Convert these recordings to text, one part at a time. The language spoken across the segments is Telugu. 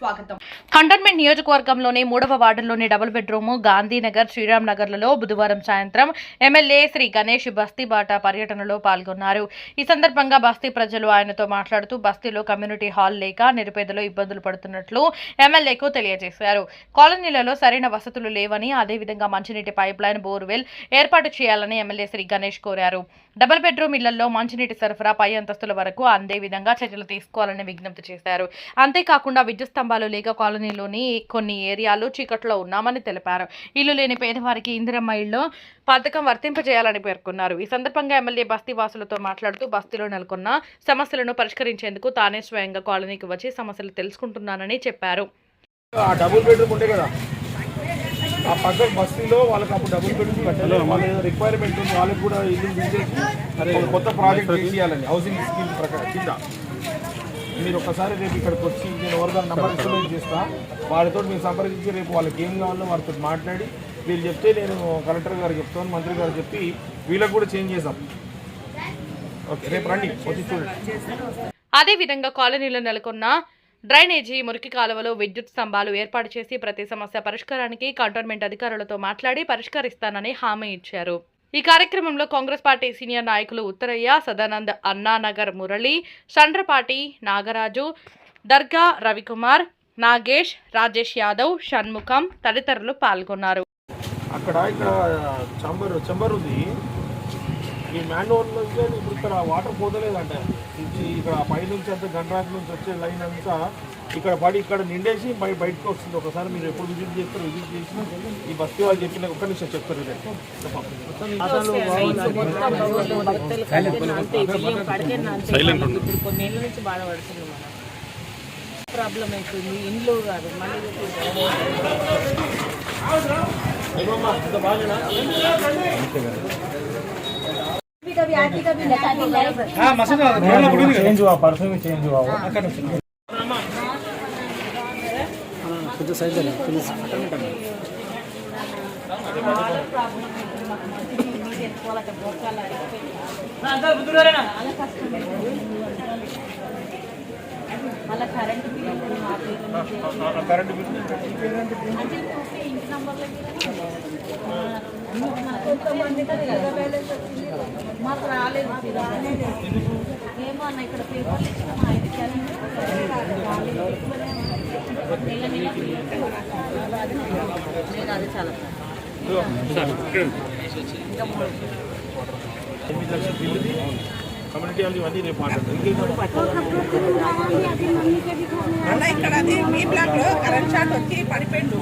స్వాగతం. కంటోన్మెంట్ నియోజకవర్గంలోని మూడవ వార్డులోని డబుల్ బెడ్రూమ్ గాంధీనగర్ శ్రీరామ్ నగర్లలో బుధవారం సాయంత్రం ఎమ్మెల్యే శ్రీ గణేష్ బస్తీబాట పర్యటనలో పాల్గొన్నారు. ఈ సందర్భంగా బస్తీ ప్రజలు ఆయనతో మాట్లాడుతూ బస్తీలో కమ్యూనిటీ హాల్ లేక నిరుపేదలు ఇబ్బందులు పడుతున్నట్లు ఎమ్మెల్యేకు తెలియజేశారు. కాలనీలలో సరైన వసతులు లేవని అదేవిధంగా మంచినీటి పైప్ లైన్ బోర్వెల్ ఏర్పాటు చేయాలని ఎమ్మెల్యే శ్రీ గణేష్ కోరారు. డబుల్ బెడ్రూమ్ ఇళ్ళలో మంచినీటి సరఫరా పై అంతస్తుల వరకు అందే విధంగా చర్యలు తీసుకోవాలని విజ్ఞప్తి చేశారు. అంతేకాకుండా విద్యుత్ స్తంభాలు లేక కాలనీలోని కొన్ని ఏరియాలు చీకట్లో ఉన్నామని తెలిపారు. ఇల్లు లేని పేదవారికి ఇందిరమ్మ ఇళ్ళు పథకం వర్తింపజేయాలని పేర్కొన్నారు. ఈ సందర్భంగా ఎమ్మెల్యే బస్తీ వాసులతో మాట్లాడుతూ బస్తీలో నెలకొన్న సమస్యలను పరిష్కరించేందుకు తానే స్వయంగా కాలనీకి వచ్చి సమస్యలు తెలుసుకుంటున్నానని చెప్పారు. ఆ డబుల్ బెడ్రూమ్ ఉండే కదా ఆ పక్క బస్తీలో వాళ్ళకి అప్పుడు డబుల్ బెడ్రూమ్ కట్టాలి. వాళ్ళ ఏదో రిక్వైర్మెంట్ ఉంది వాళ్ళకి కూడా ఇల్లు కొత్త ప్రాజెక్ట్ చేయాలని హౌసింగ్ స్కీమ్ ప్రకారం కింద. మీరు ఒకసారి రేపు ఇక్కడికి వచ్చి నేను ఎవరిదాని నంబర్ ఇన్స్టాల్ చేస్తా? వాళ్ళతో మీరు సంప్రదించి రేపు వాళ్ళకి ఏం కావాలో వారితో మాట్లాడి వీళ్ళు చెప్తే నేను కలెక్టర్ గారు చెప్తాను మంత్రి గారు చెప్పి వీళ్ళకి కూడా చేంజ్ చేసాం ఓకే రేపు రండి వచ్చి చూడండి. అదేవిధంగా కాలనీలో నెలకొన్న డ్రైనేజీ మురికి కాలువలో విద్యుత్ స్తంభాలు ఏర్పాటు చేసి ప్రతి సమస్య పరిష్కారానికి కంటోన్మెంట్ అధికారులతో మాట్లాడి పరిష్కరిస్తానని హామీ ఇచ్చారు. ఈ కార్యక్రమంలో కాంగ్రెస్ పార్టీ సీనియర్ నాయకులు ఉత్తరయ్య సదానంద్ అన్నానగర్ మురళి చంద్రపాటి నాగరాజు దర్గా రవికుమార్ నాగేష్ రాజేష్ యాదవ్ షణ్ముఖం తదితరులు పాల్గొన్నారు. అక్కడ ఇక్కడ చంబర్ చంబర్ ఉంది. ఈ మ్యాన్హోల్ నుంచి ఇప్పుడు ఇక్కడ వాటర్ పోతలేదంట. ఇక్కడ పై నుంచి అంతా గంటరాజు నుంచి వచ్చే లైన్ అంతా ఇక్కడ పడి ఇక్కడ నిండేసి బయ బయటకు వస్తుంది ఒకసారి మీరు ఎప్పుడు విజిట్ చేస్తారు విజిట్ చేసి ఈ బస్తీ వాళ్ళు చెప్పిన ఒక్క నిమిషం చెప్తారు ఇదే. అసలు ఇప్పుడు కొన్నేళ్ళ నుంచి బాధపడుతున్నాం మనం ప్రాబ్లం అవుతుంది ఇండ్లు కాదు మళ్ళీ ఏమమ్మా, ఇంత బాగానేనా? कभी आती कभी नहीं लाइफ चेंज हुआ परसों में चेंज हुआ वो మళ్ళీ కరెంట్ బిల్ ఆ కరెంట్ బిల్. ఇంటి నంబర్లు కొంతమంది మాకు రాలేదు ఏమో అన్న ఇక్కడ పేపర్లు ఇచ్చిన ఐదు నేను అది చాలా ఎనిమిది లక్షల బిల్లుది కమ్యూనిటీ వాళ్ళు ఇవన్నీ రేపు మాట్లాడతారు ఇంకేంటమ్మా? అలా ఇక్కడ అది మీ బ్లాక్ లో కరెంట్ షాట్ వచ్చి పడిపోయిండు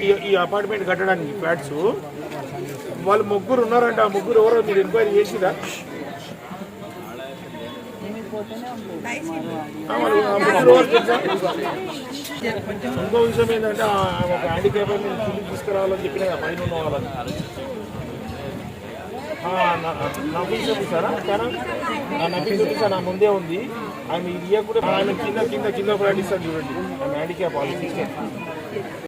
ఈ ఈ అపార్ట్మెంట్ కట్టడానికి ఫ్లాట్స్ వాళ్ళు ముగ్గురు ఉన్నారంట. ఆ ముగ్గురు ఎవరో మీరు ఎంక్వైరీ చేసిరా? ఇంకో విషయం ఏంటంటే ఒక హ్యాండిక్యాప్ కిందికి తీసుకురావాలని చెప్పిన పైన ఉన్న వాళ్ళని. ఆ, నా చూపిస్తారా? చూపిస్తా నా ముందే ఉంది. ఆయన ఇది ఇవ్వకుండా ఆయన కింద కింద కింద ప్రకటిస్తాడు చూడండి. ఆయన హ్యాండిక్యాప్ వాళ్ళు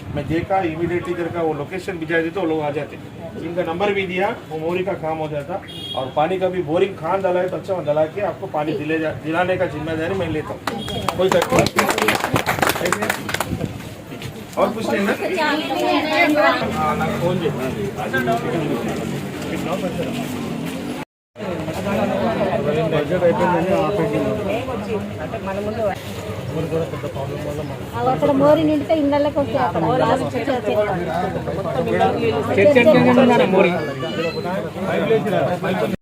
मैं देखा इमीडिएटली इधर का वो लोकेशन भिजा दी तो वो लोग आ जाते इनका नंबर भी दिया वो मोरी का काम हो जाता और पानी का भी बोरिंग खान डला है तो अच्छा डला के आपको पानी दिले जा दिलाने का जिम्मेदारी मैं लेता हूँ कोई तकलीफ नहीं। और कुछ नहीं ना हाँ, ना फोन బడ్జెట్ అయిపోయిందని ఆపేసింది వచ్చి అంటే మన ముందు అక్కడ మోరి నిండితే ఇళ్ళకి వస్తాయి అక్కడ చర్చ